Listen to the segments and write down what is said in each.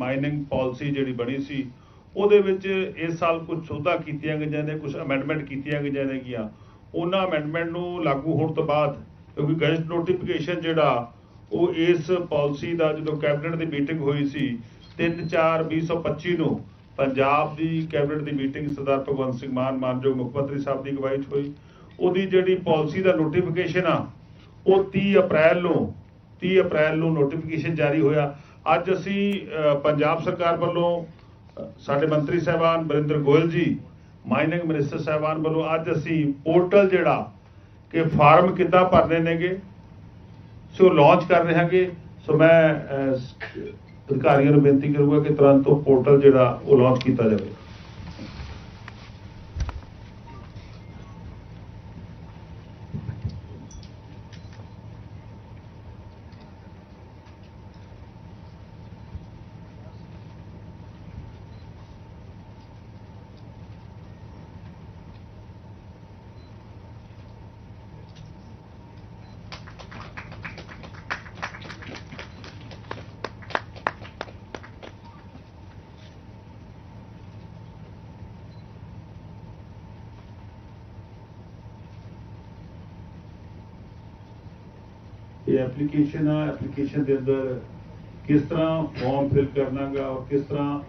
Mining policy ਜਿਹੜੀ ਬਣੀ ਸੀ, ਉਹਦੇ ਵਿੱਚ ਇਸ ਸਾਲ ਕੁਝ ਸੋਧਾਂ ਕੀਤੀਆਂ ਗਈਆਂ ਨੇ, ਕੁਝ ਅਮੈਂਡਮੈਂਟ ਕੀਤੀਆਂ ਗਈਆਂ ਨੇਗੀਆਂ ਉਹਨਾਂ ਅਮੈਂਡਮੈਂਟ ਨੂੰ ਲਾਗੂ ਹੋਣ ਤੋਂ ਬਾਅਦ, ਕਿਉਂਕਿ ਗੈਜ਼ਟ ਨੋਟੀਫਿਕੇਸ਼ਨ ਜਿਹੜਾ, ਉਹ ਇਸ ਪਾਲਿਸੀ ਦਾ ਜਦੋਂ ਕੈਬਨਿਟ ਦੀ ਮੀਟਿੰਗ ਹੋਈ ਸੀ 3/4/2025 ਨੂੰ ਪੰਜਾਬ ਦੀ ਕੈਬਨਿਟ ਦੀ ਮੀਟਿੰਗ ਸਰਦਾਰ ਭਗਵੰਤ ਸਿੰਘ ਮਾਨ ਮਾਨਯੋਗ ਮੁੱਖ ਮੰਤਰੀ ਸਾਹਿਬ ਦੀ ਅਗਵਾਈ 'ਚ ਹੋਈ। ਉਹਦੀ ਜਿਹੜੀ ਪਾਲਿਸੀ ਦਾ ਨੋਟੀਫਿਕੇਸ਼ਨ ਆ, ਉਹ 30 ਅਪ੍ਰੈਲ ਨੂੰ 30 ਅਪ੍ਰੈਲ ਨੂੰ ਨੋਟੀਫਿਕੇਸ਼ਨ ਜਾਰੀ ਹੋਇਆ। ਅੱਜ ਅਸੀਂ ਪੰਜਾਬ ਸਰਕਾਰ ਵੱਲੋਂ ਸਾਡੇ ਮੰਤਰੀ ਸਾਹਿਬਾਨ ਬਰਿੰਦਰ ਗੋਇਲ ਜੀ, ਮਾਈਨਿੰਗ ਮਿਨਿਸਟਰ ਸਾਹਿਬਾਨ ਵੱਲੋਂ ਅੱਜ ਅਸੀਂ ਪੋਰਟਲ ਜਿਹੜਾ ਕਿ ਫਾਰਮ ਕਿੱਦਾਂ ਭਰਨੇ ਨੇਗੇ, ਸੋ ਲਾਂਚ ਕਰ ਰਹੇ ਹਾਂਗੇ ਸੋ ਮੈਂ ਅਧਿਕਾਰੀਆਂ ਨੂੰ ਬੇਨਤੀ ਕਰੂੰਗਾ ਕਿ ਤੁਰੰਤ ਉਹ ਪੋਰਟਲ ਜਿਹੜਾ ਉਹ ਲਾਂਚ ਕੀਤਾ ਜਾਵੇ। ਇਹ ਐਪਲੀਕੇਸ਼ਨ ਆ ਐਪਲੀਕੇਸ਼ਨ ਦੇ ਅੰਦਰ ਕਿਸ ਤਰ੍ਹਾਂ ਫਾਰਮ ਫਿਲ ਕਰਨਾਗਾ ਔਰ ਕਿਸ ਤਰ੍ਹਾਂ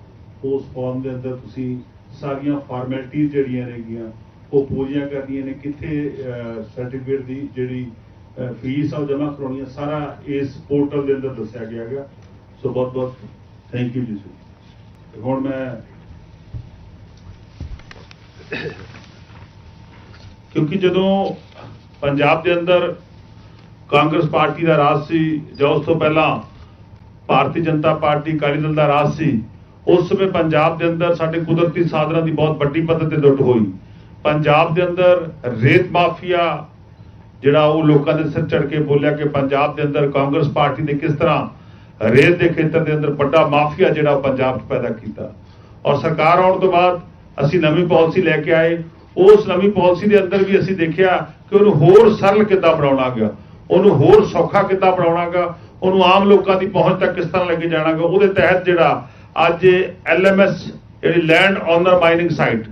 ਉਸ ਫਾਰਮ ਦੇ ਅੰਦਰ ਤੁਸੀਂ ਸਾਰੀਆਂ ਫਾਰਮੈਲਿਟੀਆਂ ਜਿਹੜੀਆਂ ਨੇਗੀਆਂ ਉਹ ਪੂਰੀਆਂ ਕਰਨੀਆਂ ਨੇ, ਕਿੱਥੇ ਸਰਟੀਫਿਕੇਟ ਦੀ ਜਿਹੜੀ ਫੀਸ ਆ ਉਹ ਜਮ੍ਹਾਂ ਕਰਾਉਣੀ ਆ ਸਾਰਾ ਇਸ ਪੋਰਟਲ ਦੇ ਅੰਦਰ ਦੱਸਿਆ ਗਿਆ ਹੈਗਾ। ਸੋ ਬਹੁਤ ਬਹੁਤ ਥੈਂਕ ਯੂ ਜੀ ਸਰ ਹੁਣ ਮੈਂ ਕਿਉਂਕਿ ਜਦੋਂ ਪੰਜਾਬ ਦੇ ਅੰਦਰ ਕਾਂਗਰਸ ਪਾਰਟੀ ਦਾ ਰਾਜ ਸੀ, ਜਾਂ ਉਸ ਤੋਂ ਪਹਿਲਾਂ ਭਾਰਤੀ ਜਨਤਾ ਪਾਰਟੀ, ਅਕਾਲੀ ਦਲ ਦਾ ਰਾਜ ਸੀ, ਉਸ ਸਮੇਂ ਪੰਜਾਬ ਦੇ ਅੰਦਰ ਸਾਡੇ ਕੁਦਰਤੀ ਸਾਧਨਾਂ ਦੀ ਬਹੁਤ ਵੱਡੀ ਪੱਧਰ ਤੇ ਲੁੱਟ ਹੋਈ। ਪੰਜਾਬ ਦੇ ਅੰਦਰ ਰੇਤ ਮਾਫੀਆ, ਜਿਹੜਾ ਉਹ ਲੋਕਾਂ ਦੇ ਸਿਰ ਚੜ ਕੇ ਬੋਲਿਆ ਕਿ ਪੰਜਾਬ ਦੇ ਅੰਦਰ ਕਾਂਗਰਸ ਪਾਰਟੀ ਨੇ ਕਿਸ ਤਰ੍ਹਾਂ ਰੇਤ ਦੇ ਖੇਤਰ ਦੇ ਅੰਦਰ ਵੱਡਾ ਮਾਫੀਆ ਜਿਹੜਾ ਉਹ ਪੰਜਾਬ 'ਚ ਪੈਦਾ ਕੀਤਾ। ਔਰ ਸਰਕਾਰ ਆਉਣ ਤੋਂ ਬਾਅਦ ਅਸੀਂ ਨਵੀਂ ਪਾਲਿਸੀ ਲੈ ਕੇ ਆਏ। ਉਸ ਨਵੀਂ ਪਾਲਿਸੀ ਦੇ ਅੰਦਰ ਵੀ ਅਸੀਂ ਦੇਖਿਆ ਕਿ ਉਹਨੂੰ ਹੋਰ ਸਰਲ ਕਿੱਦਾਂ ਬਣਾਉਣਾ ਗਿਆ। ਉਹਨੂੰ ਹੋਰ ਸੌਖਾ ਕਿੱਦਾਂ ਬਣਾਉਣਾਗਾ? ਉਹਨੂੰ ਆਮ ਲੋਕਾਂ ਦੀ ਪਹੁੰਚ ਤੱਕ ਕਿਸ ਤਰ੍ਹਾਂ ਲੈ ਕੇ ਜਾਣਾਗਾ? ਉਹਦੇ ਤਹਿਤ ਜਿਹੜਾ ਅੱਜ ਐਲਐਮਐਸ, ਜਿਹੜੀ ਲੈਂਡ ਓਨਰ ਮਾਈਨਿੰਗ ਸਾਈਟ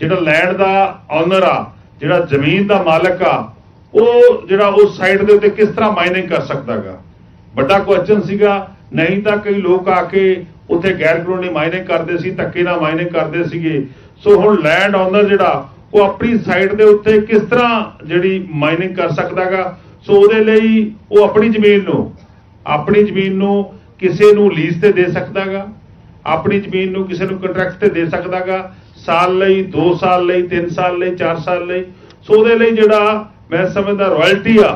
ਜਿਹੜਾ ਲੈਂਡ ਦਾ ਓਨਰ ਆ, ਜਿਹੜਾ ਜ਼ਮੀਨ ਦਾ ਮਾਲਕ ਆ, ਉਹ ਜਿਹੜਾ ਉਸ ਸਾਈਟ ਦੇ ਉੱਤੇ ਕਿਸ ਤਰ੍ਹਾਂ ਮਾਈਨਿੰਗ ਕਰ ਸਕਦਾਗਾ? ਵੱਡਾ ਕੁਐਸਚਨ ਸੀਗਾ। ਨਹੀਂ ਤਾਂ ਕਈ ਲੋਕ ਆ ਕੇ ਉੱਥੇ ਗੈਰ ਕਾਨੂੰਨੀ ਮਾਈਨਿੰਗ ਕਰਦੇ ਸੀ, ਧੱਕੇ ਨਾਲ ਮਾਈਨਿੰਗ ਕਰਦੇ ਸੀਗੇ। ਸੋ ਹੁਣ ਲੈਂਡ ਓਨਰ ਜਿਹੜਾ, ਉਹ ਆਪਣੀ ਸਾਈਟ ਦੇ ਉੱਤੇ ਕਿਸ ਤਰ੍ਹਾਂ ਜਿਹੜੀ ਮਾਈਨਿੰਗ ਕਰ ਸਕਦਾਗਾ? ਸੋ ਉਹਦੇ ਲਈ ਉਹ ਆਪਣੀ ਜ਼ਮੀਨ ਨੂੰ, ਆਪਣੀ ਜ਼ਮੀਨ ਨੂੰ ਕਿਸੇ ਨੂੰ ਲੀਜ਼ ਤੇ ਦੇ ਸਕਦਾਗਾ, ਆਪਣੀ ਜ਼ਮੀਨ ਨੂੰ ਕਿਸੇ ਨੂੰ ਕੰਟਰੈਕਟ ਤੇ ਦੇ ਸਕਦਾਗਾ, ਸਾਲ ਲਈ 2 ਸਾਲ ਲਈ 3 ਸਾਲ ਲਈ 4 ਸਾਲ ਲਈ। ਸੋ ਉਹਦੇ ਲਈ ਜਿਹੜਾ ਮੈਂ ਸਮਝਦਾ ਰਾਇਲਟੀ ਆ,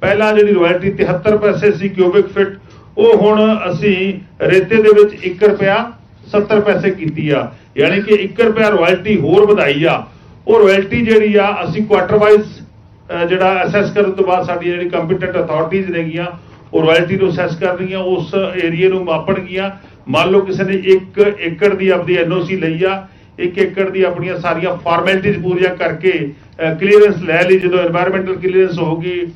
ਪਹਿਲਾਂ ਜਿਹੜੀ ਰਾਇਲਟੀ 73 ਪੈਸੇ ਸੀ ਕਿਊਬਿਕ ਫਿਟ ਉਹ ਹੁਣ ਅਸੀਂ ਰੇਤੇ ਦੇ ਵਿੱਚ 1 ਰੁਪਿਆ 70 ਪੈਸੇ ਕੀਤੀ ਆ। ਯਾਨੀ ਕਿ 1 ਰੁਪਿਆ ਰਾਇਲਟੀ ਹੋਰ ਵਧਾਈ ਆ। ਉਹ ਰਾਇਲਟੀ ਜਿਹੜੀ ਆ, ਅਸੀਂ ਕੁਆਟਰ ਵਾਈਜ਼ ਜਿਹੜਾ ਅਸੈਸ ਕਰਨ ਤੋਂ ਬਾਅਦ ਸਾਡੀ ਜਿਹੜੀ ਕੰਪੀਟੈਂਟ ਅਥਾਰਟੀਜ਼ ਨੇਗੀਆਂ, ਉਹ ਰਾਇਲਟੀ ਨੂੰ ਅਸੈਸ ਕਰਨਗੀਆਂ ਉਸ ਏਰੀਆ ਨੂੰ ਮਾਪਣਗੀਆਂ ਮੰਨ ਲਓ ਕਿਸੇ ਨੇ ਇੱਕ ਏਕੜ ਦੀ ਆਪਣੀ ਐਨਓਸੀ ਲਈ ਆ, ਇੱਕ ਏਕੜ ਦੀ ਆਪਣੀਆਂ ਸਾਰੀਆਂ ਫਾਰਮੈਲਿਟੀਜ਼ ਪੂਰੀਆਂ ਕਰਕੇ ਕਲੀਅਰੈਂਸ ਲੈ ਲਈ, ਜਦੋਂ এনवायरमेंटਲ ਕਲੀਅਰੈਂਸ ਹੋ ਗਈ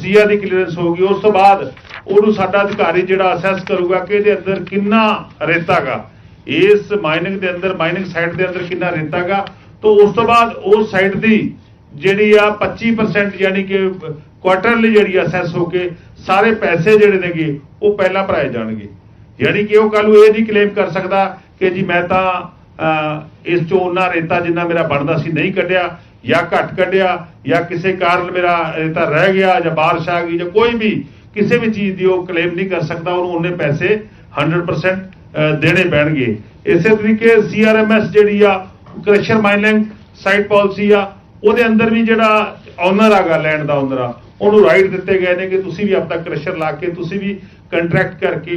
ਸੀਆ ਦੀ ਕਲੀਅਰੈਂਸ ਹੋ ਗਈ ਉਸ ਤੋਂ ਬਾਅਦ ਉਹਨੂੰ ਸਾਡਾ ਅਧਿਕਾਰੀ ਜਿਹੜਾ ਅਸੈਸ ਕਰੂਗਾ ਕਿ ਇਹਦੇ ਅੰਦਰ ਕਿੰਨਾ ਰੇਤਾਗਾ। ਇਸ ਮਾਈਨਿੰਗ ਦੇ ਅੰਦਰ ਮਾਈਨਿੰਗ ਸਾਈਟ ਦੇ ਅੰਦਰ ਕਿੰਨਾ ਰੇਤਾਗਾ। ਤੋਂ ਉਸ ਤੋਂ ਬਾਅਦ ਉਸ ਸਾਈਟ ਦੀ ਜਿਹੜੀ ਆ 25% ਯਾਨੀ ਕਿ ਕੁਆਟਰਲੀ ਜਿਹੜੀ ਅਸੈਸ ਹੋ ਕੇ ਸਾਰੇ ਪੈਸੇ ਜਿਹੜੇ ਨੇਗੇ ਉਹ ਪਹਿਲਾਂ ਭਰਾਏ ਜਾਣਗੇ। ਯਾਨੀ ਕਿ ਉਹ ਕੱਲ ਨੂੰ ਇਹ ਨਹੀਂ ਕਲੇਮ ਕਰ ਸਕਦਾ ਕਿ ਜੀ ਮੈਂ ਤਾਂ ਇਸ ਚੋਂ ਉਹਨਾਂ ਰੇਤਾ ਜਿੰਨਾ ਮੇਰਾ ਬਣਦਾ ਸੀ ਨਹੀਂ ਕੱਢਿਆ, ਜਾਂ ਘੱਟ ਕੱਢਿਆ, ਜਾਂ ਕਿਸੇ ਕਾਰਨ ਮੇਰਾ ਰੇਤਾ ਰਹਿ ਗਿਆ, ਜਾਂ ਬਾਰਿਸ਼ ਆ ਗਈ, ਜਾਂ ਕੋਈ ਵੀ ਕਿਸੇ ਵੀ ਚੀਜ਼ ਦੀ ਉਹ ਕਲੇਮ ਨਹੀਂ ਕਰ ਸਕਦਾ, ਉਹਨੂੰ ਉਹਨੇ ਪੈਸੇ 100% ਦੇਣੇ ਪੈਣਗੇ। ਇਸੇ ਤਰੀਕੇ ਸੀਆਰਐਮਐਸ ਜਿਹੜੀ ਆ ਕ੍ਰਸ਼ਰ ਮਾਈਨਿੰਗ ਸਾਈਟ ਪਾਲਿਸੀ ਆ ਉਹਦੇ ਅੰਦਰ ਵੀ ਜਿਹੜਾ ਓਨਰ ਆਗਾ ਲੈਂਡ ਦਾ ਓਨਰ ਆ, ਉਹਨੂੰ ਰਾਈਟ ਦਿੱਤੇ ਗਏ ਨੇ ਕਿ ਤੁਸੀਂ ਵੀ ਆਪਣਾ ਕ੍ਰਸ਼ਰ ਲਾ ਕੇ, ਤੁਸੀਂ ਵੀ ਕੰਟਰੈਕਟ ਕਰਕੇ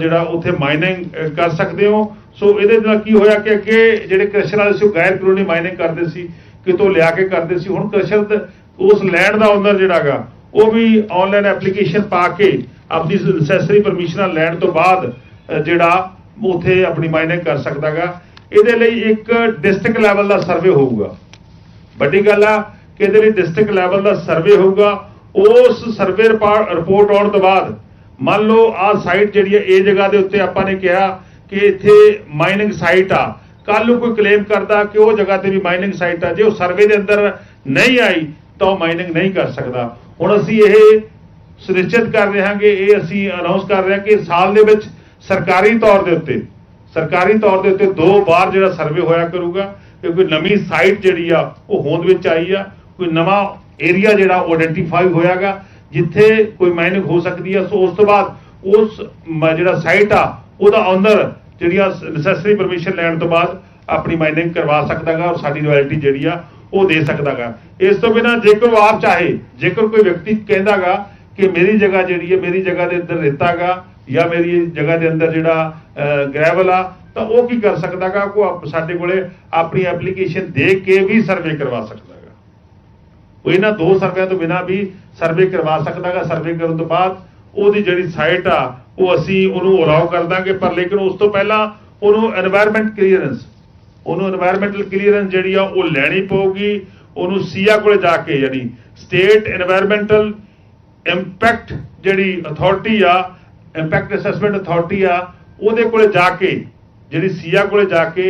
ਜਿਹੜਾ ਉੱਥੇ ਮਾਈਨਿੰਗ ਕਰ ਸਕਦੇ ਹੋ। ਸੋ ਇਹਦੇ ਨਾਲ ਕੀ ਹੋਇਆ ਕਿ ਅੱਗੇ ਜਿਹੜੇ ਕ੍ਰਸ਼ਰ ਵਾਲੇ ਸੀ, ਉਹ ਗੈਰ ਕਾਨੂੰਨੀ ਮਾਈਨਿੰਗ ਕਰਦੇ ਸੀ, ਕਿਤੋਂ ਲਿਆ ਕੇ ਕਰਦੇ ਸੀ। ਹੁਣ ਕ੍ਰਸ਼ਰ ਉਸ ਲੈਂਡ ਦਾ ਓਨਰ ਜਿਹੜਾਗਾ ਉਹ ਵੀ ਆਨਲਾਈਨ ਐਪਲੀਕੇਸ਼ਨ ਪਾ ਕੇ, ਆਪਣੀ ਨੈਸੈਸਰੀ ਪਰਮਿਸ਼ਨਾਂ ਲੈਣ ਤੋਂ ਬਾਅਦ ਜਿਹੜਾ ਉੱਥੇ ਆਪਣੀ ਮਾਈਨਿੰਗ ਕਰ ਸਕਦਾਗਾ ਇਹਦੇ ਲਈ ਇੱਕ ਡਿਸਟ੍ਰਿਕਟ ਲੈਵਲ ਦਾ ਸਰਵੇ ਹੋਊਗਾ। ਵੱਡੀ ਗੱਲ ਆ ਕਿ ਇਹਦੇ ਲਈ ਡਿਸਟ੍ਰਿਕਟ ਲੈਵਲ ਦਾ ਸਰਵੇ ਹੋਊਗਾ। ਉਸ ਸਰਵੇ ਰਿਪੋਰਟ ਆਉਣ ਤੋਂ ਬਾਅਦ ਮੰਨ ਲਓ ਆਹ ਸਾਈਟ ਜਿਹੜੀ ਹੈ ਇਹ ਜਗ੍ਹਾ ਦੇ ਉੱਤੇ ਆਪਾਂ ਨੇ ਕਿਹਾ ਕਿ ਇੱਥੇ ਮਾਈਨਿੰਗ ਸਾਈਟ ਆ। ਕੱਲ ਨੂੰ ਕੋਈ ਕਲੇਮ ਕਰਦਾ ਕਿ ਉਹ ਜਗ੍ਹਾ ਤੇ ਵੀ ਮਾਈਨਿੰਗ ਸਾਈਟ ਆ। ਜੇ ਉਹ ਸਰਵੇ ਦੇ ਅੰਦਰ ਨਹੀਂ ਆਈ, ਤਾਂ ਉਹ ਮਾਈਨਿੰਗ ਨਹੀਂ ਕਰ ਸਕਦਾ। ਹੁਣ ਅਸੀਂ ਇਹ ਸੁਨਿਸ਼ਚਿਤ ਕਰ ਰਹੇ ਹਾਂਗੇ ਇਹ ਅਸੀਂ ਅਨਾਉਂਸ ਕਰ ਰਹੇ ਹਾਂ ਕਿ ਸਾਲ ਦੇ ਵਿੱਚ ਸਰਕਾਰੀ ਤੌਰ ਦੇ ਉੱਤੇ, ਸਰਕਾਰੀ ਤੌਰ ਦੇ ਉੱਤੇ ਦੋ ਵਾਰ ਜਿਹੜਾ ਸਰਵੇ ਹੋਇਆ ਕਰੂਗਾ। ਕਿ ਕੋਈ ਨਵੀਂ ਸਾਈਟ ਜਿਹੜੀ ਆ, ਉਹ ਹੋਂਦ ਵਿੱਚ ਆਈ ਆ। ਕੋਈ ਨਵਾਂ ਏਰੀਆ ਜਿਹੜਾ, ਉਹ ਆਇਡੈਂਟੀਫਾਈ ਹੋਇਆਗਾ। ਜਿੱਥੇ ਕੋਈ ਮਾਈਨਿੰਗ ਹੋ ਸਕਦੀ ਆ। ਸੋ ਉਸ ਤੋਂ ਬਾਅਦ ਉਸ ਜਿਹੜਾ ਸਾਈਟ ਆ, ਉਹਦਾ ਓਨਰ ਜਿਹੜੀਆਂ ਨੈਸੈਸਰੀ ਪਰਮਿਸ਼ਨ ਲੈਣ ਤੋਂ ਬਾਅਦ ਆਪਣੀ ਮਾਈਨਿੰਗ ਕਰਵਾ ਸਕਦਾਗਾ ਔਰ ਸਾਡੀ ਰਾਇਲਟੀ ਜਿਹੜੀ ਆ, ਉਹ ਦੇ ਸਕਦਾਗਾ। ਇਸ ਤੋਂ ਬਿਨਾ ਜੇਕਰ ਉਹ ਆਪ ਚਾਹੇ, ਜੇਕਰ ਕੋਈ ਵਿਅਕਤੀ ਕਹਿੰਦਾਗਾ ਕਿ ਮੇਰੀ ਜਗ੍ਹਾ ਜਿਹੜੀ ਹੈ ਮੇਰੀ ਜਗ੍ਹਾ ਦੇ ਅੰਦਰ ਰੇਤਾਗਾ ਜਾਂ ਮੇਰੀ ਜਗ੍ਹਾ ਦੇ ਅੰਦਰ ਜਿਹੜਾ ਗ੍ਰੈਵਲ ਆ, ਤਾਂ ਉਹ ਕੀ ਕਰ ਸਕਦਾਗਾ? ਕੋ ਸਾਡੇ ਕੋਲੇ ਆਪਣੀ ਐਪਲੀਕੇਸ਼ਨ ਦੇ ਕੇ ਵੀ ਸਰਵੇ ਕਰਵਾ ਸਕਦਾਗਾ। ਉਹ ਇਹਨਾਂ ਦੋ ਸਰਵਿਆਂ ਤੋਂ ਬਿਨਾ ਵੀ ਸਰਵੇ ਕਰਵਾ ਸਕਦਾਗਾ। ਸਰਵੇ ਕਰਨ ਤੋਂ ਬਾਅਦ ਉਹਦੀ ਜਿਹੜੀ ਸਾਈਟ ਆ, ਉਹ ਅਸੀਂ ਉਹਨੂੰ ਅਲਾਉ ਕਰ ਦਾਂਗੇ, ਪਰ ਲੇਕਿਨ ਉਸ ਤੋਂ ਪਹਿਲਾਂ ਉਹਨੂੰ এনवायरमेंट ਕਲੀਅਰੈਂਸ ਉਹਨੂੰ এনवायरमेंटਲ ਕਲੀਅਰੈਂਸ ਜਿਹੜੀ ਆ, ਉਹ ਲੈਣੀ ਪਊਗੀ। ਉਹਨੂੰ ਸੀਆ ਕੋਲੇ ਜਾ ਕੇ ਯਾਨੀ ਸਟੇਟ এনवायरमेंटਲ ਇੰਪੈਕਟ ਜਿਹੜੀ ਅਥਾਰਟੀ ਆ ਇੰਪੈਕਟ ਅਸੈਸਮੈਂਟ ਅਥਾਰਟੀ ਆ, ਉਹਦੇ ਕੋਲੇ ਜਾ ਕੇ, ਜਿਹੜੀ ਸੀਆ ਕੋਲੇ ਜਾ ਕੇ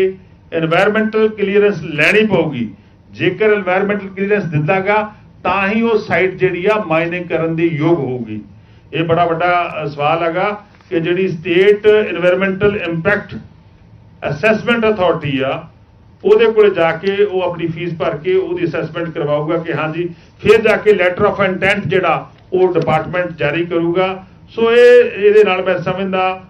এনवायरमेंटਲ ਕਲੀਅਰੈਂਸ ਲੈਣੀ ਪਊਗੀ। ਜੇਕਰ এনवायरमेंटਲ ਕਲੀਅਰੈਂਸ ਦਿੱਤਾਗਾ ਤਾਂ ਹੀ ਉਹ ਸਾਈਟ ਜਿਹੜੀ ਆ ਮਾਈਨਿੰਗ ਕਰਨ ਦੀ ਯੋਗ ਹੋਊਗੀ। ਇਹ ਬੜਾ ਵੱਡਾ ਸਵਾਲ ਹੈਗਾ ਕਿ ਜਿਹੜੀ state environmental impact assessment authority ਆ, ਉਹਦੇ ਕੋਲੇ ਜਾ ਕੇ ਉਹ ਆਪਣੀ ਫੀਸ ਭਰ ਕੇ ਉਹਦੀ ਅਸੈਸਮੈਂਟ ਕਰਵਾਊਗਾ ਕਿ ਹਾਂਜੀ, ਫਿਰ ਜਾ ਕੇ ਲੈਟਰ ਆਫ ਇੰਟੈਂਟ ਜਿਹੜਾ ਉਹ ਡਿਪਾਰਟਮੈਂਟ ਜਾਰੀ ਕਰੂਗਾ। ਸੋ ਇਹ, ਇਹਦੇ ਨਾਲ ਮੈਂ ਸਮਝਦਾ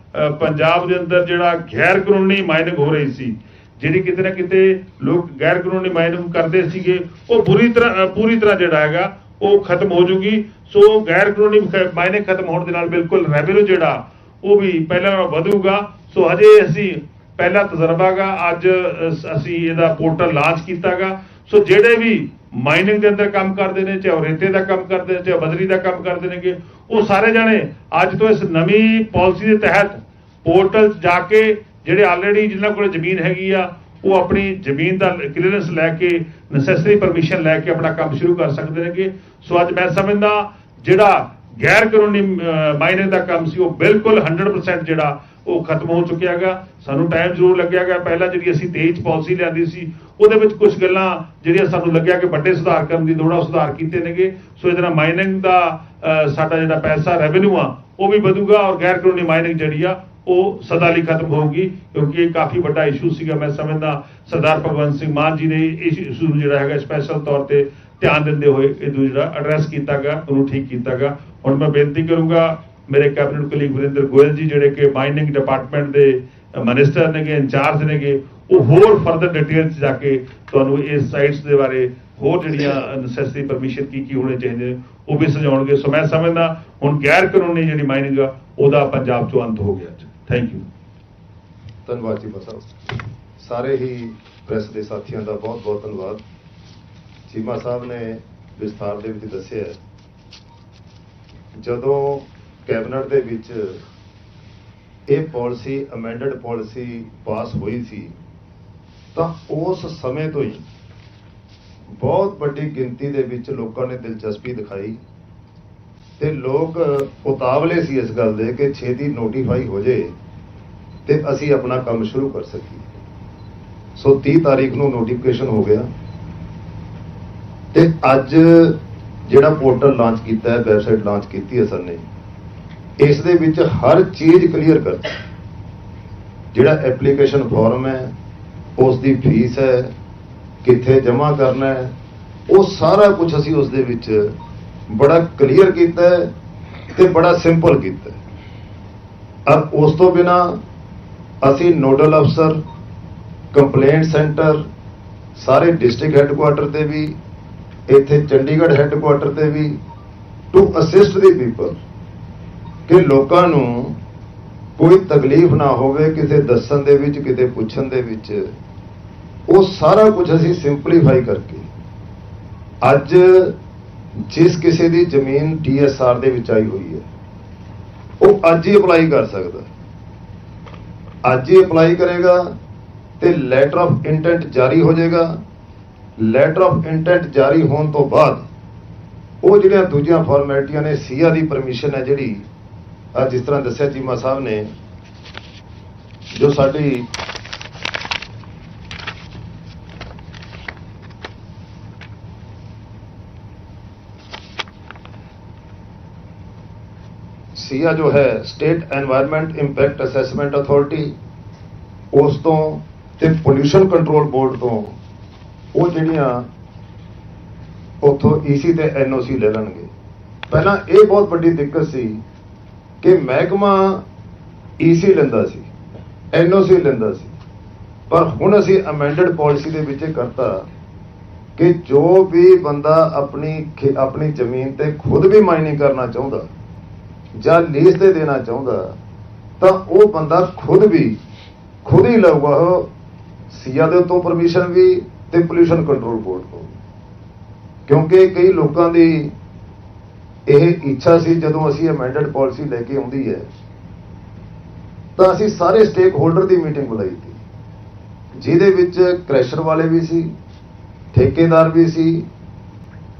ਪੰਜਾਬ ਦੇ ਅੰਦਰ ਜਿਹੜਾ ਗੈਰ ਕਾਨੂੰਨੀ ਮਾਈਨਿੰਗ ਹੋ ਰਹੀ ਸੀ, ਜਿਹੜੀ ਕਿਤੇ ਨਾ ਕਿਤੇ ਲੋਕ ਗੈਰ ਕਾਨੂੰਨੀ ਮਾਈਨਿੰਗ ਕਰਦੇ ਸੀਗੇ, ਉਹ ਬੁਰੀ ਤਰ੍ਹਾਂ ਪੂਰੀ ਤਰ੍ਹਾਂ ਜਿਹੜਾ ਹੈਗਾ, ਉਹ ਖਤਮ ਹੋ ਜੂਗੀ। ਸੋ ਗੈਰ ਕਾਨੂੰਨੀ ਮਾਈਨਿੰਗ ਖਤਮ ਹੋਣ ਦੇ ਨਾਲ ਬਿਲਕੁਲ ਰੈਵਨਿਊ ਜਿਹੜਾ, ਉਹ ਵੀ ਪਹਿਲਾਂ ਨਾਲੋਂ ਵਧੂਗਾ। ਸੋ ਹਜੇ ਅਸੀਂ ਪਹਿਲਾ ਤਜਰਬਾਗਾ, ਅੱਜ ਅਸੀਂ ਇਹਦਾ ਪੋਰਟਲ ਲਾਂਚ ਕੀਤਾਗਾ। ਸੋ ਜਿਹੜੇ ਵੀ ਮਾਈਨਿੰਗ ਦੇ ਅੰਦਰ ਕੰਮ ਕਰਦੇ ਨੇ, ਚਾਹੇ ਉਹ ਰੇਤੇ ਦਾ ਕੰਮ ਕਰਦੇ ਨੇ, ਚਾਹੇ ਬਦਰੀ ਦਾ ਕੰਮ ਕਰਦੇ ਨੇਗੇ, ਉਹ ਸਾਰੇ ਜਾਣੇ ਅੱਜ ਤੋਂ ਇਸ ਨਵੀਂ ਪਾਲਿਸੀ ਦੇ ਤਹਿਤ ਪੋਰਟਲ 'ਚ ਜਾ ਕੇ ਜਿਹੜੇ ਆਲਰੇਡੀ ਜਿਨ੍ਹਾਂ ਕੋਲ ਜ਼ਮੀਨ ਹੈਗੀ ਆ, ਉਹ ਆਪਣੀ ਜ਼ਮੀਨ ਦਾ ਕਲੀਅਰੈਂਸ ਲੈ ਕੇ ਨੈਸੈਸਰੀ ਪਰਮਿਸ਼ਨ ਲੈ ਕੇ ਆਪਣਾ ਕੰਮ ਸ਼ੁਰੂ ਕਰ ਸਕਦੇ ਨੇਗੇ। ਸੋ ਅੱਜ ਮੈਂ ਸਮਝਦਾ, ਜਿਹੜਾ ਗੈਰ ਕਾਨੂੰਨੀ ਮਾਈਨਿੰਗ ਦਾ ਕੰਮ ਸੀ, ਉਹ ਬਿਲਕੁਲ 100% ਜਿਹੜਾ ਉਹ ਖਤਮ ਹੋ ਚੁੱਕਿਆ ਹੈਗਾ ਸਾਨੂੰ ਟਾਈਮ ਜ਼ਰੂਰ ਲੱਗਿਆਗਾ। ਪਹਿਲਾਂ ਜਿਹੜੀ ਅਸੀਂ 23 ਚ ਪਾਲਿਸੀ ਲਿਆਂਦੀ ਸੀ, ਉਹਦੇ ਵਿੱਚ ਕੁਝ ਗੱਲਾਂ ਜਿਹੜੀਆਂ ਸਾਨੂੰ ਲੱਗਿਆ ਕਿ ਵੱਡੇ ਸੁਧਾਰ ਕਰਨ ਦੀ ਲੋੜ ਆ ਸੁਧਾਰ ਕੀਤੇ ਨੇਗੇ। ਸੋ ਇਹਦੇ ਨਾਲ ਮਾਈਨਿੰਗ ਦਾ ਸਾਡਾ ਜਿਹੜਾ ਪੈਸਾ ਰੈਵਨਿਊ ਆ, ਉਹ ਵੀ ਵਧੂਗਾ ਔਰ ਗੈਰ ਕਾਨੂੰਨੀ ਮਾਈਨਿੰਗ ਜਿਹੜੀ ਆ, ਉਹ ਸਦਾ ਲਈ ਖਤਮ ਹੋਊਗੀ। ਕਿਉਂਕਿ ਇਹ ਕਾਫੀ ਵੱਡਾ ਇਸ਼ੂ ਸੀਗਾ। ਮੈਂ ਸਮਝਦਾ ਸਰਦਾਰ ਭਗਵੰਤ ਸਿੰਘ ਮਾਨ ਜੀ ਨੇ ਇਸ ਇਸ਼ੂ ਨੂੰ ਜਿਹੜਾ ਹੈਗਾ ਸਪੈਸ਼ਲ ਤੌਰ ਤੇ ਧਿਆਨ ਦਿੰਦੇ ਹੋਏ ਇਹ ਨੂੰ ਜਿਹੜਾ ਐਡਰੈਸ ਕੀਤਾਗਾ, ਉਹਨੂੰ ਠੀਕ ਕੀਤਾਗਾ। ਹੁਣ ਮੈਂ ਬੇਨਤੀ ਕਰੂੰਗਾ ਮੇਰੇ ਕੈਬਨਿਟ ਕਲੀਗ ਵਰਿੰਦਰ ਗੋਇਲ ਜੀ, ਜਿਹੜੇ ਕਿ ਮਾਈਨਿੰਗ ਡਿਪਾਰਟਮੈਂਟ ਦੇ ਮਿਨਿਸਟਰ ਨੇਗੇ ਇੰਚਾਰਜ ਨੇਗੇ, ਉਹ ਹੋਰ ਫਰਦਰ ਡਿਟੇਲ ਚ ਜਾ ਕੇ ਤੁਹਾਨੂੰ ਇਸ ਸਾਈਟਸ ਦੇ ਬਾਰੇ ਹੋਰ ਜਿਹੜੀਆਂ ਨੈਸੈਸਰੀ ਪਰਮਿਸ਼ਨ ਕੀ ਕੀ ਹੋਣੇ ਚਾਹੀਦੇ ਉਹ ਵੀ ਸਮਝਾਉਣਗੇ। ਸੋ ਮੈਂ ਸਮਝਦਾ ਹੁਣ ਗੈਰ ਕਾਨੂੰਨੀ ਜਿਹੜੀ ਮਾਈਨਿੰਗ ਆ, ਉਹਦਾ ਪੰਜਾਬ ਚੋਂ ਅੰਤ ਹੋ ਗਿਆ ਥੈਂਕ ਯੂ ਧੰਨਵਾਦ ਜੀ ਬਸਾ ਸਾਰੇ ਹੀ ਪ੍ਰੈਸ ਦੇ ਸਾਥੀਆਂ ਦਾ ਬਹੁਤ ਬਹੁਤ ਧੰਨਵਾਦ। ਚੀਮਾ ਸਾਹਿਬ ਨੇ ਵਿਸਥਾਰ ਦੇ ਵਿੱਚ ਦੱਸਿਆ ਜਦੋਂ ਕੈਬਨਿਟ ਦੇ ਵਿੱਚ ਇਹ ਪਾਲਿਸੀ ਅਮੈਂਡਡ ਪਾਲਿਸੀ ਪਾਸ ਹੋਈ ਸੀ, ਤਾਂ ਉਸ ਸਮੇਂ ਤੋਂ ਹੀ ਬਹੁਤ ਵੱਡੀ ਗਿਣਤੀ ਦੇ ਵਿੱਚ ਲੋਕਾਂ ਨੇ ਦਿਲਚਸਪੀ ਦਿਖਾਈ ਤੇ ਲੋਕ ਉਤਾਵਲੇ ਸੀ ਇਸ ਗੱਲ ਦੇ ਕਿ ਛੇਤੀ ਨੋਟੀਫਾਈ ਹੋ ਜੇ ਤੇ ਅਸੀਂ ਆਪਣਾ ਕੰਮ ਸ਼ੁਰੂ ਕਰ ਸਕੀਏ। ਸੋ 30 ਤਾਰੀਖ ਨੂੰ ਨੋਟੀਫਿਕੇਸ਼ਨ ਹੋ ਗਿਆ ਤੇ ਅੱਜ ਜਿਹੜਾ ਪੋਰਟਲ ਲਾਂਚ ਕੀਤਾ ਹੈ ਵੈਬਸਾਈਟ ਲਾਂਚ ਕੀਤੀ ਹੈ ਸਰ ਨੇ ਇਸ ਦੇ ਵਿੱਚ ਹਰ ਚੀਜ਼ ਕਲੀਅਰ ਕਰਤੀ ਜਿਹੜਾ ਐਪਲੀਕੇਸ਼ਨ ਫਾਰਮ ਹੈ ਉਸ ਦੀ ਫੀਸ ਹੈ, ਕਿੱਥੇ ਜਮ੍ਹਾਂ ਕਰਨਾ ਹੈ, ਉਹ ਸਾਰਾ ਕੁਝ ਅਸੀਂ ਉਸ ਦੇ ਵਿੱਚ ਬੜਾ ਕਲੀਅਰ ਕੀਤਾ ਹੈ ਤੇ ਬੜਾ ਸਿੰਪਲ ਕੀਤਾ ਹੈ। ਅਬ ਉਸ ਤੋਂ ਬਿਨਾ ਅਸੀਂ ਨੋਡਲ ਅਫਸਰ ਕੰਪਲੇਂਟ ਸੈਂਟਰ ਸਾਰੇ ਡਿਸਟ੍ਰਿਕਟ ਹੈੱਡਕੁਆਟਰ ਤੇ ਵੀ, ਇੱਥੇ ਚੰਡੀਗੜ੍ਹ ਹੈੱਡਕੁਆਟਰ ਤੇ ਵੀ ਟੂ ਅਸਿਸਟ ਦੀ ਪੀਪਲ ਕਿ ਲੋਕਾਂ ਨੂੰ ਕੋਈ ਤਕਲੀਫ ਨਾ ਹੋਵੇ ਕਿਸੇ ਦੱਸਣ ਦੇ ਵਿੱਚ ਕਿਤੇ ਪੁੱਛਣ ਦੇ ਵਿੱਚ। ਉਹ ਸਾਰਾ ਕੁਝ ਅਸੀਂ ਸਿੰਪਲੀਫਾਈ ਕਰਕੇ। ਅੱਜ ਜਿਸ ਕਿਸੇ ਦੀ ਜ਼ਮੀਨ ਟੀਐਸਆਰ ਦੇ ਵਿੱਚ ਆਈ ਹੋਈ ਹੈ, ਉਹ ਅੱਜ ਹੀ ਅਪਲਾਈ ਕਰ ਸਕਦਾ। ਅੱਜ ਹੀ ਅਪਲਾਈ ਕਰੇਗਾ ਤੇ ਲੈਟਰ ਆਫ ਇੰਟੈਂਟ ਜਾਰੀ ਹੋ ਜਾਏਗਾ। ਲੈਟਰ ਆਫ ਇੰਟੈਂਟ ਜਾਰੀ ਹੋਣ ਤੋਂ ਬਾਅਦ ਉਹ ਜਿਹੜੀਆਂ ਦੂਜੀਆਂ ਫਾਰਮੈਲਿਟੀਆਂ ਨੇ, ਸੀਆ ਦੀ ਪਰਮਿਸ਼ਨ ਹੈ ਜਿਹੜੀ ਅੱਜ ਜਿਸ ਤਰ੍ਹਾਂ ਦੱਸਿਆ ਚੀਮਾ ਸਾਹਿਬ ਨੇ, ਜੋ ਸਾਡੀ ਸੀਆ ਜੋ ਹੈ state environment impact assessment authority ਉਸ ਤੋਂ ਤੇ ਪੋਲੂਸ਼ਨ ਕੰਟਰੋਲ ਬੋਰਡ ਤੋਂ ਉਹ ਜਿਹੜੀਆਂ ਉਥੋਂ ਈਸੀ ਤੇ ਐਨਓਸੀ ਲੈ ਲੈਣਗੇ। ਪਹਿਲਾਂ ਇਹ ਬਹੁਤ ਵੱਡੀ ਦਿੱਕਤ ਸੀ ਕਿ ਮਹਿਕਮਾ ਈਸੀ ਲੈਂਦਾ ਸੀ ਐਨਓਸੀ ਲੈਂਦਾ ਸੀ। ਪਰ ਹੁਣ ਅਸੀਂ ਅਮੈਂਡਡ ਪਾਲਿਸੀ ਦੇ ਵਿੱਚ ਇਹ ਕਰਤਾ ਕਿ ਜੋ ਵੀ ਬੰਦਾ ਆਪਣੀ ਖੇ- ਆਪਣੀ ਜ਼ਮੀਨ ਤੇ ਖੁਦ ਵੀ ਮਾਈਨਿੰਗ ਕਰਨਾ ਚਾਹੁੰਦਾ ਜਾਂ ਲੀਜ਼ ਤੇ ਦੇਣਾ ਚਾਹੁੰਦਾ, ਤਾਂ ਉਹ ਬੰਦਾ ਖੁਦ ਵੀ, ਖੁਦ ਹੀ ਲਊਗਾ ਉਹ ਸੀਆ ਦੇ ਤੋਂ ਪਰਮਿਸ਼ਨ ਵੀ ਤੇ ਪੋਲਿਊਸ਼ਨ ਕੰਟਰੋਲ ਬੋਰਡ ਤੋਂ ਕਿਉਂਕਿ ਕਈ ਲੋਕਾਂ ਦੀ ਇਹ ਇੱਛਾ ਸੀ ਜਦੋਂ ਅਸੀਂ ਅਮੈਂਡਡ ਪਾਲਿਸੀ ਲੈ ਕੇ ਆਉਂਦੀ ਹੈ, ਤਾਂ ਅਸੀਂ ਸਾਰੇ ਸਟੇਕ ਹੋਲਡਰ ਦੀ ਮੀਟਿੰਗ ਬੁਲਾਈ ਸੀ। ਜਿਹਦੇ ਵਿੱਚ ਕ੍ਰੈਸ਼ਰ ਵਾਲੇ ਵੀ ਸੀ, ਠੇਕੇਦਾਰ ਵੀ ਸੀ,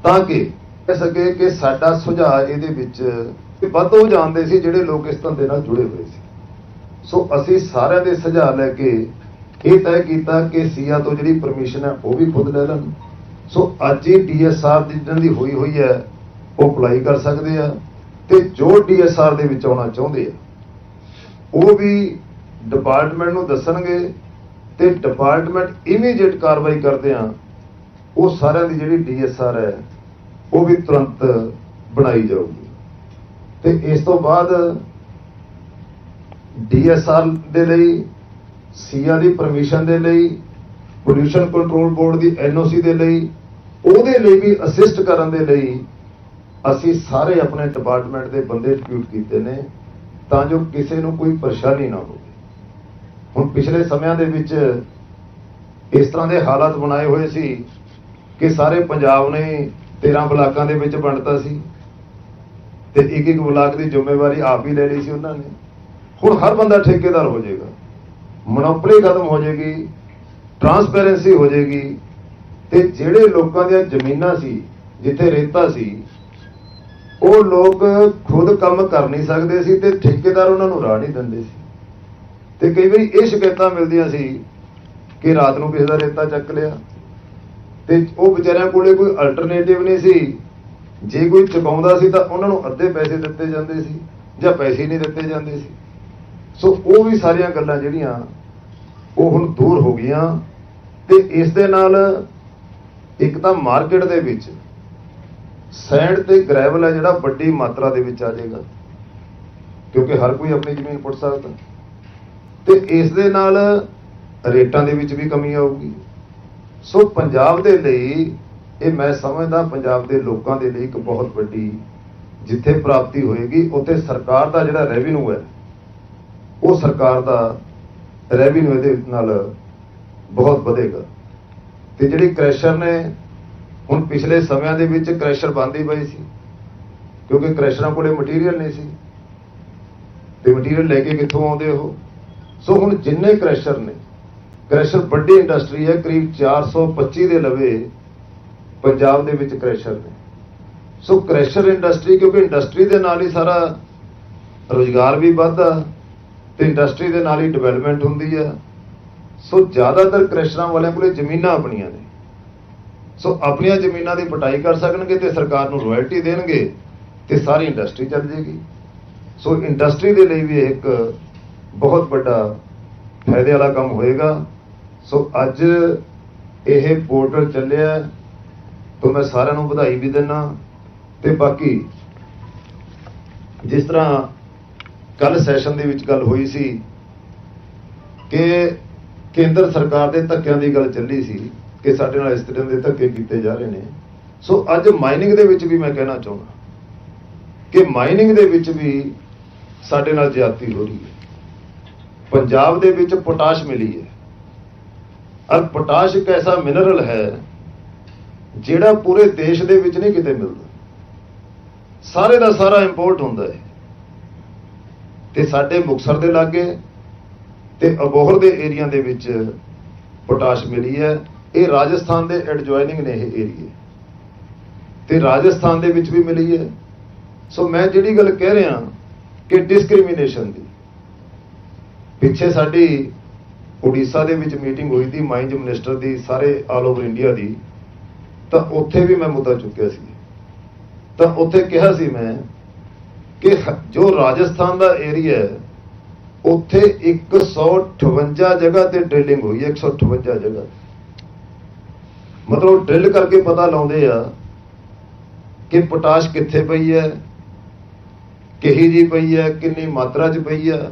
ਤਾਂ ਕਿ ਸਕੇ ਕਿ ਸਾਡਾ ਸੁਝਾਅ ਇਹਦੇ ਵਿੱਚ ਕਿ ਵੱਧ ਉਹ ਜਾਣਦੇ ਸੀ ਜਿਹੜੇ ਲੋਕ ਇਸ ਧੰਦੇ ਨਾਲ ਜੁੜੇ ਹੋਏ ਸੀ। ਸੋ ਅਸੀਂ ਸਾਰਿਆਂ ਦੇ ਸੁਝਾਅ ਲੈ ਕੇ ਇਹ ਤੈਅ ਕੀਤਾ ਕਿ ਸੀਆ ਤੋਂ ਜਿਹੜੀ ਪਰਮਿਸ਼ਨ ਹੈ ਉਹ ਵੀ ਖੁਦ ਲੈ ਲੈਣ। ਸੋ ਅੱਜ ਹੀ ਡੀਐਸਆਰ ਦੀ ਜਿਹਨਾਂ ਦੀ ਹੋਈ ਹੋਈ ਹੈ ਉਹ ਅਪਲਾਈ ਕਰ ਸਕਦੇ ਆ ਤੇ ਜੋ ਡੀਐਸਆਰ ਦੇ ਵਿੱਚ ਆਉਣਾ ਚਾਹੁੰਦੇ ਆ, ਉਹ ਵੀ ਡਿਪਾਰਟਮੈਂਟ ਨੂੰ ਦੱਸਣਗੇ ਤੇ ਡਿਪਾਰਟਮੈਂਟ ਇਮੀਡੀਏਟ ਕਾਰਵਾਈ ਕਰਦੇ ਆ, ਉਹ ਸਾਰਿਆਂ ਦੀ ਜਿਹੜੀ ਡੀਐਸਆਰ ਹੈ, ਉਹ ਵੀ ਤੁਰੰਤ ਬਣਾਈ ਜਾਊਗੀ। ਤੇ ਇਸ ਤੋਂ ਬਾਅਦ ਡੀਐਸਆਰ ਦੇ ਲਈ ਸੀਆ ਦੀ ਪਰਮਿਸ਼ਨ ਦੇ ਲਈ, ਪੋਲਿਊਸ਼ਨ ਕੰਟਰੋਲ ਬੋਰਡ ਦੀ ਐਨਓਸੀ ਦੇ ਲਈ, ਉਹਦੇ ਲਈ ਵੀ ਅਸਿਸਟ ਕਰਨ ਦੇ ਲਈ ਅਸੀਂ ਸਾਰੇ ਆਪਣੇ ਡਿਪਾਰਟਮੈਂਟ ਦੇ ਬੰਦੇ ਡਿਪਿਊਟ ਕੀਤੇ ਨੇ, ਤਾਂ ਜੋ ਕਿਸੇ ਨੂੰ ਕੋਈ ਪਰੇਸ਼ਾਨੀ ਨਾ ਹੋਵੇ। ਹੁਣ ਪਿਛਲੇ ਸਮਿਆਂ ਦੇ ਵਿੱਚ ਇਸ ਤਰ੍ਹਾਂ ਦੇ ਹਾਲਾਤ ਬਣਾਏ ਹੋਏ ਸੀ ਕਿ ਸਾਰੇ ਪੰਜਾਬ ਨੇ 13 ਬਲਾਕਾਂ ਦੇ ਵਿੱਚ ਵੰਡਤਾ ਸੀ ਤੇ ਇੱਕ ਇੱਕ ਬਲਾਕ ਦੀ ਜ਼ਿੰਮੇਵਾਰੀ ਆਪ ਹੀ ਲੈ ਲਈ ਸੀ ਉਹਨਾਂ ਨੇ। ਹੁਣ ਹਰ ਬੰਦਾ ਠੇਕੇਦਾਰ ਹੋ ਜਾਏਗਾ। ਮੋਨੋਪੋਲੀ ਖਤਮ ਹੋ ਜਾਏਗੀ, ਟਰਾਂਸਪੇਰੈਂਸੀ ਹੋ ਜਾਏਗੀ ਤੇ ਜਿਹੜੇ ਲੋਕਾਂ ਦੀਆਂ ਜ਼ਮੀਨਾਂ ਸੀ, ਜਿੱਥੇ ਰੇਤਾ ਸੀ ਉਹ ਲੋਕ ਖੁਦ ਕੰਮ ਕਰ ਨਹੀਂ ਸਕਦੇ ਸੀ ਤੇ ਠੇਕੇਦਾਰ ਉਹਨਾਂ ਨੂੰ ਰਾਹ ਨਹੀਂ ਦਿੰਦੇ ਸੀ। ਤੇ ਕਈ ਵਾਰੀ ਇਹ ਸ਼ਿਕਾਇਤਾਂ ਮਿਲਦੀਆਂ ਸੀ ਕਿ ਰਾਤ ਨੂੰ ਕਿਸੇ ਦਾ ਰੇਤਾ ਚੱਕ ਲਿਆ। ਤੇ ਉਹ ਵਿਚਾਰਿਆਂ ਕੋਲੇ ਕੋਈ ਅਲਟਰਨੇਟਿਵ ਨਹੀਂ ਸੀ। ਜੇ ਕੋਈ ਚੁਕਾਉਂਦਾ ਸੀ ਤਾਂ ਉਹਨਾਂ ਨੂੰ ਅੱਧੇ ਪੈਸੇ ਦਿੱਤੇ ਜਾਂਦੇ ਸੀ ਜਾਂ ਪੈਸੇ ਨਹੀਂ ਦਿੱਤੇ ਜਾਂਦੇ ਸੀ। ਸੋ ਉਹ ਵੀ ਸਾਰੀਆਂ ਗੱਲਾਂ ਜਿਹੜੀਆਂ ਉਹ ਹੁਣ ਦੂਰ ਹੋ ਗਈਆਂ ਤੇ ਇਸ ਦੇ ਨਾਲ ਇੱਕ ਤਾਂ ਮਾਰਕੀਟ ਦੇ ਵਿੱਚ ਸੈਂਡ ਤੇ ਗ੍ਰੈਵਲ ਹੈ ਜਿਹੜਾ ਵੱਡੀ ਮਾਤਰਾ ਦੇ ਵਿੱਚ ਆ ਜਾਏਗਾ। ਕਿਉਂਕਿ ਹਰ ਕੋਈ ਆਪਣੀ ਜ਼ਮੀਨ ਪੁੱਟ ਸਕਦਾ। ਤੇ ਇਸ ਦੇ ਨਾਲ ਰੇਟਾਂ ਦੇ ਵਿੱਚ ਵੀ ਕਮੀ ਆਊਗੀ। ਸੋ ਪੰਜਾਬ ਦੇ ਲਈ ਇਹ ਮੈਂ ਸਮਝਦਾ ਪੰਜਾਬ ਦੇ ਲੋਕਾਂ ਦੇ ਲਈ ਇੱਕ ਬਹੁਤ ਵੱਡੀ ਜਿੱਥੇ ਪ੍ਰਾਪਤੀ ਹੋਏਗੀ, ਉੱਥੇ ਸਰਕਾਰ ਦਾ ਜਿਹੜਾ ਰੈਵਨਿਊ ਹੈ, ਉਹ ਸਰਕਾਰ ਦਾ ਰੈਵਨਿਊ ਇਹਦੇ ਨਾਲ ਬਹੁਤ ਵਧੇਗਾ। ਤੇ ਜਿਹੜੇ ਕ੍ਰੈਸ਼ਰ ਨੇ ਹੁਣ ਪਿਛਲੇ ਸਮਿਆਂ ਦੇ ਵਿੱਚ ਕ੍ਰੈਸ਼ਰ ਬੰਦ ਹੀ ਪਏ ਸੀ, ਕਿਉਂਕਿ ਕ੍ਰੈਸ਼ਰਾਂ ਕੋਲੇ ਮਟੀਰੀਅਲ ਨਹੀਂ ਸੀ। ਤੇ ਮਟੀਰੀਅਲ ਲੈ ਕੇ ਕਿੱਥੋਂ ਆਉਂਦੇ ਉਹ? ਸੋ ਹੁਣ ਜਿੰਨੇ ਕ੍ਰੈਸ਼ਰ ਨੇ, ਕ੍ਰੈਸ਼ਰ ਵੱਡੀ ਇੰਡਸਟਰੀ ਹੈ, ਕਰੀਬ 425 ਦੇ ਲਵੇ ਪੰਜਾਬ ਦੇ ਵਿੱਚ ਕ੍ਰੈਸ਼ਰ ਨੇ। ਸੋ ਕ੍ਰੈਸ਼ਰ ਇੰਡਸਟਰੀ ਕਿਉਂਕਿ ਇੰਡਸਟਰੀ ਦੇ ਨਾਲ ਹੀ ਸਾਰਾ ਰੋਜ਼ਗਾਰ ਵੀ ਵੱਧਦਾ, ਤੇ ਇੰਡਸਟਰੀ ਦੇ ਨਾਲ ਹੀ ਡਿਵੈਲਪਮੈਂਟ ਹੁੰਦੀ ਆ। ਸੋ ਜ਼ਿਆਦਾਤਰ ਕ੍ਰੈਸ਼ਰਾਂ ਵਾਲਿਆਂ ਕੋਲੇ ਜ਼ਮੀਨਾਂ ਆਪਣੀਆਂ ਨੇ। ਸੋ ਆਪਣੀਆਂ ਜ਼ਮੀਨਾਂ ਦੀ ਪਟਾਈ ਕਰ ਸਕਣਗੇ ਤੇ ਸਰਕਾਰ ਨੂੰ ਰਾਇਲਟੀ ਦੇਣਗੇ ਤੇ ਸਾਰੀ ਇੰਡਸਟਰੀ ਚੱਲ ਜੇਗੀ। ਸੋ ਇੰਡਸਟਰੀ ਦੇ ਲਈ ਵੀ ਇਹ ਇੱਕ ਬਹੁਤ ਵੱਡਾ ਫਾਇਦੇ ਵਾਲਾ ਕੰਮ ਹੋਏਗਾ। ਸੋ ਅੱਜ ਇਹ ਪੋਰਟਲ ਚੱਲਿਆ ਤੋਂ ਮੈਂ ਸਾਰਿਆਂ ਨੂੰ ਵਧਾਈ ਵੀ ਦਿੰਦਾ ਤੇ ਬਾਕੀ ਜਿਸ ਤਰ੍ਹਾਂ ਕੱਲ ਸੈਸ਼ਨ ਦੇ ਵਿੱਚ ਗੱਲ ਹੋਈ ਸੀ ਕਿ ਕੇਂਦਰ ਸਰਕਾਰ ਦੇ ਧੱਕਿਆਂ ਦੀ ਗੱਲ ਚੱਲੀ ਸੀ ਕਿ ਸਾਡੇ ਨਾਲ ਇਸ ਤਰ੍ਹਾਂ ਦੇ ਧੱਕੇ ਕੀਤੇ ਜਾ ਰਹੇ ਨੇ। ਸੋ ਅੱਜ ਮਾਈਨਿੰਗ ਦੇ ਵਿੱਚ ਵੀ ਮੈਂ ਕਹਿਣਾ ਚਾਹੁੰਦਾ ਕਿ ਮਾਈਨਿੰਗ ਦੇ ਵਿੱਚ ਵੀ ਸਾਡੇ ਨਾਲ ਜ਼ਿਆਦਤੀ ਹੋ ਰਹੀ ਹੈ। ਪੰਜਾਬ ਦੇ ਵਿੱਚ ਪੋਟਾਸ਼ ਮਿਲੀ ਹੈ। ਅਰ ਪੋਟਾਸ਼ ਇੱਕ ਐਸਾ ਮਿਨਰਲ ਹੈ ਜਿਹੜਾ ਪੂਰੇ ਦੇਸ਼ ਦੇ ਵਿੱਚ ਨਹੀਂ ਕਿਤੇ ਮਿਲਦਾ। ਸਾਰੇ ਦਾ ਸਾਰਾ ਇੰਪੋਰਟ ਹੁੰਦਾ ਹੈ। ਤੇ ਸਾਡੇ ਮੁਕਸਰ ਦੇ ਲਾਗੇ ਤੇ ਅਬੋਹਰ ਦੇ ਏਰੀਆ ਦੇ ਵਿੱਚ ਪੋਟਾਸ਼ ਮਿਲੀ ਹੈ। ਇਹ ਰਾਜਸਥਾਨ ਦੇ ਐਡਜੋਇਨਿੰਗ ਨੇ ਇਹ ਏਰੀਏ ਤੇ ਰਾਜਸਥਾਨ ਦੇ ਵਿੱਚ ਵੀ ਮਿਲੀ ਹੈ। ਸੋ ਮੈਂ ਜਿਹੜੀ ਗੱਲ ਕਹਿ ਰਿਹਾ ਕਿ ਡਿਸਕ੍ਰਿਮੀਨੇਸ਼ਨ ਦੀ। ਪਿੱਛੇ ਸਾਡੀ ਉੜੀਸਾ ਦੇ ਵਿੱਚ ਮੀਟਿੰਗ ਹੋਈ ਸੀ ਮਾਈਨਜ ਮਿਨਿਸਟਰ ਦੀ, ਸਾਰੇ ਆਲ ਓਵਰ ਇੰਡੀਆ ਦੀ। ਤਾਂ ਉੱਥੇ ਵੀ ਮੈਂ ਮੁੱਦਾ ਚੁੱਕਿਆ ਸੀ। ਤਾਂ ਉੱਥੇ ਕਿਹਾ ਸੀ ਮੈਂ ਕਿ ਜੋ ਰਾਜਸਥਾਨ ਦਾ ਏਰੀਆ ਹੈ, ਉੱਥੇ 158 ਜਗ੍ਹਾ ਤੇ ਡ੍ਰਿਲਿੰਗ ਹੋਈ ਹੈ 158 ਜਗ੍ਹਾ। ਮਤਲਬ ਡ੍ਰਿਲ ਕਰਕੇ ਪਤਾ ਲਾਉਂਦੇ ਆ ਕਿ ਪੋਟਾਸ਼ ਕਿੱਥੇ ਪਈ ਹੈ, ਕਿਹੀ ਜੀ ਪਈ ਹੈ, ਕਿੰਨੀ ਮਾਤਰਾ 'ਚ ਪਈ ਹੈ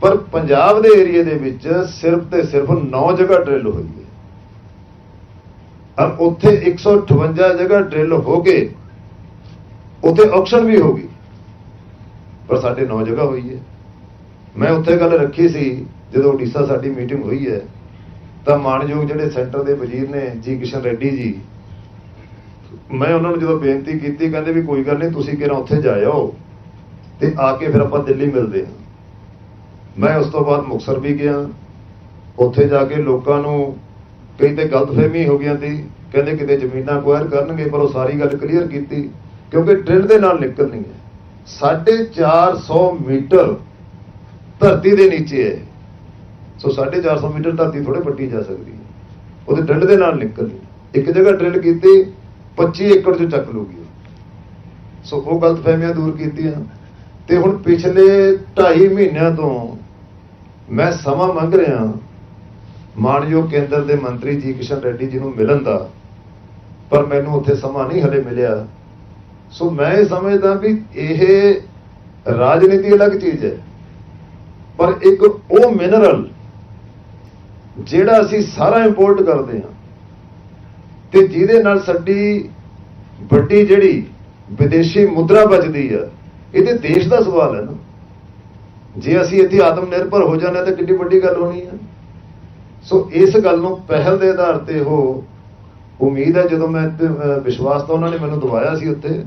ਪਰ ਪੰਜਾਬ ਦੇ ਏਰੀਆ ਦੇ ਵਿੱਚ ਸਿਰਫ ਤੇ ਸਿਰਫ 9 ਜਗ੍ਹਾ ਡ੍ਰਿਲ ਹੋਈ ਹੈ। ਔਰ ਉੱਥੇ 158 ਜਗ੍ਹਾ ਡ੍ਰਿਲ ਹੋ ਕੇ ਉੱਥੇ ਆਕਸ਼ਨ ਵੀ ਹੋ ਗਈ। ਪਰ ਸਾਡੇ 9 ਜਗ੍ਹਾ ਹੋਈ ਹੈ। ਮੈਂ ਉੱਥੇ ਗੱਲ ਰੱਖੀ ਸੀ ਜਦੋਂ ਉੜੀਸਾ ਸਾਡੀ ਮੀਟਿੰਗ ਹੋਈ ਹੈ। ਤਾਂ ਮਾਨਯੋਗ ਜਿਹੜੇ ਸੈਂਟਰ ਦੇ ਵਜ਼ੀਰ ਨੇ ਜੀ ਕਿਸ਼ਨ ਰੈੱਡੀ ਜੀ, ਮੈਂ ਉਹਨਾਂ ਨੂੰ ਜਦੋਂ ਬੇਨਤੀ ਕੀਤੀ, ਕਹਿੰਦੇ ਵੀ ਕੋਈ ਗੱਲ ਨਹੀਂ, ਤੁਸੀਂ ਕਿਹੜਾ ਉੱਥੇ ਜਾਇਓ ਤੇ ਆ ਕੇ ਫਿਰ ਆਪਾਂ ਦਿੱਲੀ ਮਿਲਦੇ ਹਾਂ। ਮੈਂ ਉਸ ਤੋਂ ਬਾਅਦ ਮੁਕਸਰ ਵੀ ਗਿਆ। ਉੱਥੇ ਜਾ ਕੇ ਲੋਕਾਂ ਨੂੰ ਕਈ ਤੇ ਗਲਤਫਹਿਮੀ ਹੋ ਗਈਆਂ ਸੀ। ਕਹਿੰਦੇ ਕਿਤੇ ਜ਼ਮੀਨਾਂ ਅਕਵਾਇਰ ਕਰਨਗੇ, ਪਰ ਉਹ ਸਾਰੀ ਗੱਲ ਕਲੀਅਰ ਕੀਤੀ, ਕਿਉਂਕਿ ਡਰਿਲ ਦੇ ਨਾਲ ਨਿਕਲਣੀ ਹੈ। 450 ਮੀਟਰ ਧਰਤੀ ਦੇ ਨੀਚੇ ਹੈ। ਸੋ 450 ਮੀਟਰ ਧਰਤੀ ਥੋੜੇ ਪੱਟੀ ਜਾ ਸਕਦੀ ਹੈ। ਉਹਦੇ ਡਰਿਲ ਦੇ ਨਾਲ ਨਿਕਲਣੀ। ਇੱਕ ਜਗ੍ਹਾ ਡਰਿਲ ਕੀਤੀ 25 ਏਕੜ ਚ ਚੱਕ ਲੂਗੀ ਸੋ ਉਹ ਗਲਤ ਫਹਿਮੀਆਂ ਦੂਰ ਕੀਤੀਆਂ। ਤੇ ਹੁਣ ਪਿਛਲੇ 2.5 ਮਹੀਨਿਆਂ ਤੋਂ ਮੈਂ ਸਮਾਂ ਮੰਗ ਰਿਹਾ ਮਾਨਯੋਗ ਕੇਂਦਰ ਦੇ ਮੰਤਰੀ ਜੀ ਕਿਸ਼ਨ ਰੈੱਡੀ ਜੀ ਨੂੰ ਮਿਲਣ ਦਾ। ਪਰ ਮੈਨੂੰ ਉੱਥੇ ਸਮਾਂ ਨਹੀਂ ਹਲੇ ਮਿਲਿਆ। ਸੋ ਮੈਂ ਇਹ ਸਮਝਦਾ ਵੀ ਇਹ ਰਾਜਨੀਤੀ ਅਲੱਗ ਚੀਜ਼ ਹੈ। ਪਰ ਇੱਕ ਉਹ ਮਿਨਰਲ ਜਿਹੜਾ ਅਸੀਂ ਸਾਰਾ ਇੰਪੋਰਟ ਕਰਦੇ ਹਾਂ ਤੇ ਜਿਹਦੇ ਨਾਲ ਸਾਡੀ ਵੱਡੀ ਜਿਹੜੀ ਵਿਦੇਸ਼ੀ ਮੁਦਰਾ ਬਚਦੀ ਆ ਇਹ ਤੇ ਦੇਸ਼ ਦਾ ਸਵਾਲ ਹੈ ਨਾ। ਜੇ ਅਸੀਂ ਇੱਥੇ ਆਤਮ ਨਿਰਭਰ ਹੋ ਜਾਂਦੇ ਤਾਂ ਕਿੰਨੀ ਵੱਡੀ ਗੱਲ ਹੋਣੀ ਹੈ ਸੋ ਇਸ ਗੱਲ ਨੂੰ ਪਹਿਲ ਦੇ ਆਧਾਰ ਤੇ ਉਹ ਉਮੀਦ ਹੈ ਜਦੋਂ ਮੈਂ ਵਿਸ਼ਵਾਸ ਤਾਂ ਉਹਨਾਂ ਨੇ ਮੈਨੂੰ ਦਵਾਇਆ ਸੀ ਉੱਥੇ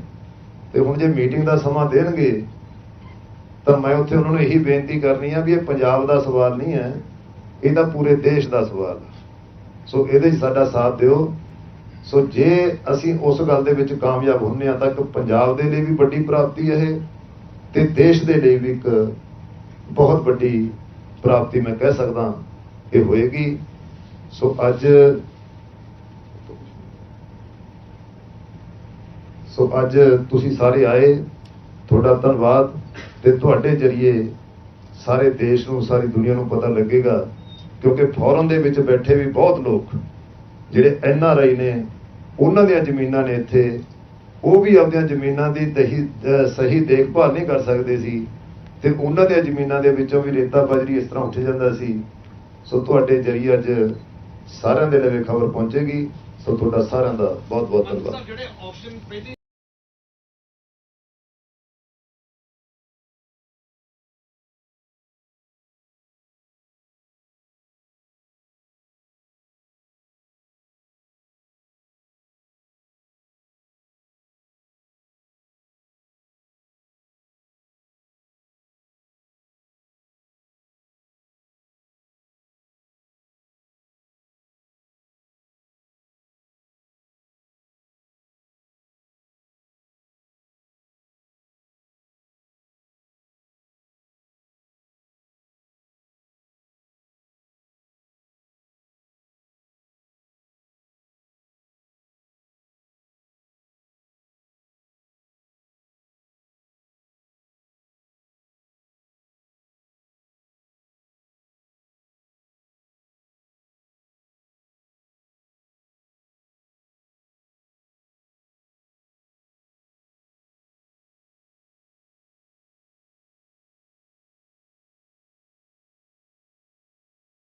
ਤੇ ਹੁਣ ਜੇ ਮੀਟਿੰਗ ਦਾ ਸਮਾਂ ਦੇਣਗੇ ਤਾਂ ਮੈਂ ਉੱਥੇ ਉਹਨਾਂ ਨੂੰ ਇਹੀ ਬੇਨਤੀ ਕਰਨੀ ਆ ਵੀ ਇਹ ਪੰਜਾਬ ਦਾ ਸਵਾਲ ਨਹੀਂ ਹੈ। ਇਹਦਾ ਪੂਰੇ ਦੇਸ਼ ਦਾ ਸਵਾਲ ਸੋ ਇਹਦੇ 'ਚ ਸਾਡਾ ਸਾਥ ਦਿਓ। ਸੋ ਜੇ ਅਸੀਂ ਉਸ ਗੱਲ ਦੇ ਵਿੱਚ ਕਾਮਯਾਬ ਹੁੰਨੇ ਆ ਤਾਂ ਇੱਕ ਪੰਜਾਬ ਦੇ ਲਈ ਵੀ ਵੱਡੀ ਪ੍ਰਾਪਤੀ ਹੈ ਇਹ ਤੇ ਦੇਸ਼ ਦੇ ਲਈ ਵੀ ਇੱਕ ਬਹੁਤ ਵੱਡੀ ਪ੍ਰਾਪਤੀ ਮੈਂ ਕਹਿ ਸਕਦਾ ਇਹ ਹੋਏਗੀ। ਸੋ ਅੱਜ ਸੋ ਅੱਜ ਤੁਸੀਂ ਸਾਰੇ ਆਏ। ਤੁਹਾਡਾ ਧੰਨਵਾਦ ਤੇ ਤੁਹਾਡੇ ਜਰੀਏ ਸਾਰੇ ਦੇਸ਼ ਨੂੰ, ਸਾਰੀ ਦੁਨੀਆ ਨੂੰ ਪਤਾ ਲੱਗੇਗਾ ਕਿਉਂਕਿ ਫੋਰਨ ਦੇ ਵਿੱਚ ਬੈਠੇ ਵੀ ਬਹੁਤ ਲੋਕ ਜਿਹੜੇ ਐਨ ਆਰ ਆਈ ਨੇ ਉਹਨਾਂ ਦੀਆਂ ਜ਼ਮੀਨਾਂ ਨੇ ਇੱਥੇ ਉਹ ਵੀ ਆਪਣੀਆਂ ਜ਼ਮੀਨਾਂ ਦੀ ਸਹੀ ਦੇਖਭਾਲ ਨਹੀਂ ਕਰ ਸਕਦੇ ਸੀ ਤੇ ਉਹਨਾਂ ਦੀਆਂ ਜ਼ਮੀਨਾਂ ਦੇ ਵਿੱਚੋਂ ਵੀ ਰੇਤਾ ਬਜਰੀ ਇਸ ਤਰ੍ਹਾਂ ਉੱਠ ਜਾਂਦਾ ਸੀ। ਸੋ ਤੁਹਾਡੇ ਜਰੀਏ ਅੱਜ ਸਾਰਿਆਂ ਦੇ ਲਵੇ ਖਬਰ ਪਹੁੰਚੇਗੀ। ਸੋ ਤੁਹਾਡਾ ਸਾਰਿਆਂ ਦਾ ਬਹੁਤ ਬਹੁਤ ਧੰਨਵਾਦ।